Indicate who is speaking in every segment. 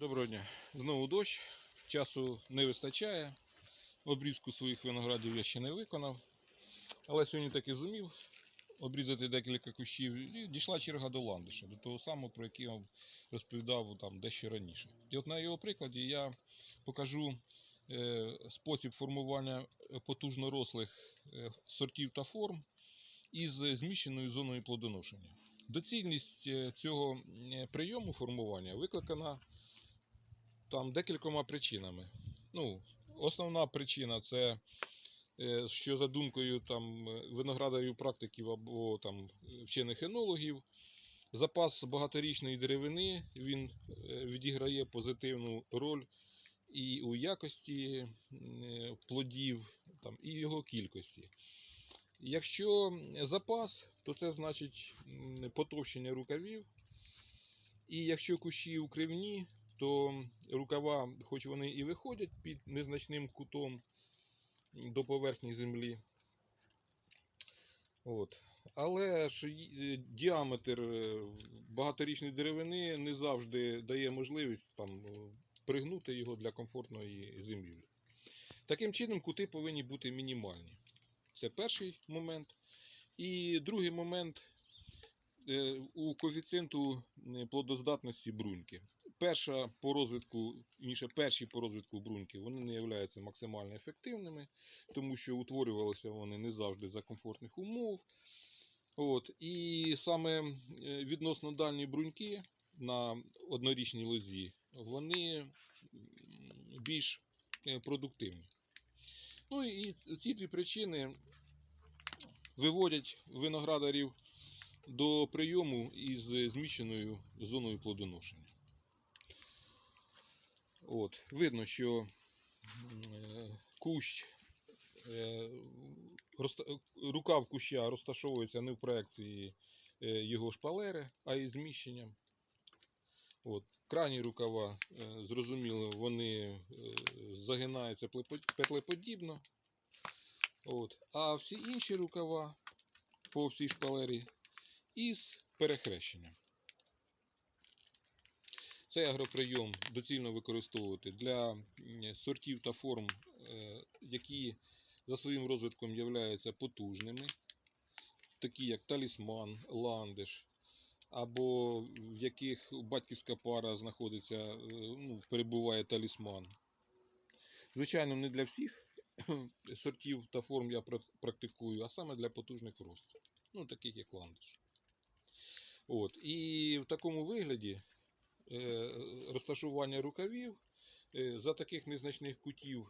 Speaker 1: Доброго дня. Знову дощ. Часу не вистачає. Обрізку своїх виноградів я ще не виконав. Але сьогодні таки зумів обрізати декілька кущів. І дійшла черга до ландиша, до того самого, про який я вам розповідав там дещо раніше. І от на його прикладі я покажу е, спосіб формування потужно рослих е, сортів та форм із зміщеною зоною плодоношення. Доцільність е, цього е, прийому формування викликана там декількома причинами. Ну, основна причина це е, що за думкою там е, виноградарів практиків або там вчених енологів, запас багаторічної деревини він е, відіграє позитивну роль і у якості плодів, там, і його кількості. Якщо запас, то це значить потовщення рукавів. І якщо кущі укривні, то рукава, хоч вони і виходять під незначним кутом до поверхні землі, от, але ж діаметр е, багаторічної деревини не завжди дає можливість там, е, пригнути його для комфортної зимівлі. Таким чином, кути повинні бути мінімальні. Це перший момент. І другий момент е, у коефіцієнту е, плодоздатності бруньки. Перша по розвитку, інше перші по розвитку бруньки, вони не являються максимально ефективними, тому що утворювалися вони не завжди за комфортних умов. От, і саме е, відносно дальні бруньки на однорічній лозі, вони більш е, продуктивні. Ну і ці дві причини виводять виноградарів до прийому із зміщеною зоною плодоношення. От, видно, що кущ, е, рукав куща розташовується не в проекції е, його шпалери, а із зміщенням. От, крайні рукава, е, зрозуміло, вони загинаються петлеподібно. От. А всі інші рукава по всій шпалері із перехрещенням. Цей агроприйом доцільно використовувати для сортів та форм, е, які за своїм розвитком являються потужними, такі як талісман, ландиш, або в яких батьківська пара знаходиться, е, ну, перебуває талісман. Звичайно, не для всіх сортів та форм я практикую, а саме для потужних ростів, ну, таких як ландиш. От. І в такому вигляді е, розташування рукавів е, за таких незначних кутів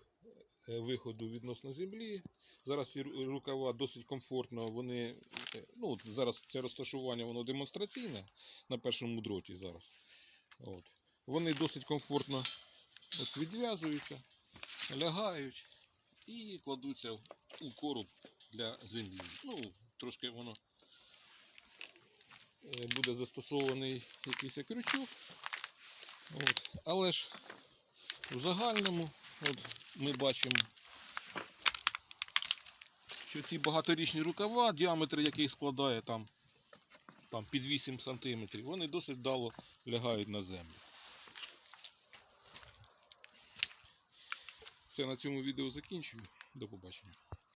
Speaker 1: е, виходу відносно землі. Зараз ці рукава досить комфортно. Вони, е, ну, зараз це розташування воно демонстраційне на першому дроті зараз. От. Вони досить комфортно от відв'язуються, лягають і кладуться у короб для землі. Ну, трошки воно е, буде застосований якийсь крючок. От. Але ж в загальному от, ми бачимо, що ці багаторічні рукава, діаметр яких складає там, там під 8 см, вони досить вдало лягають на землю. Все, на цьому відео закінчую. До побачення.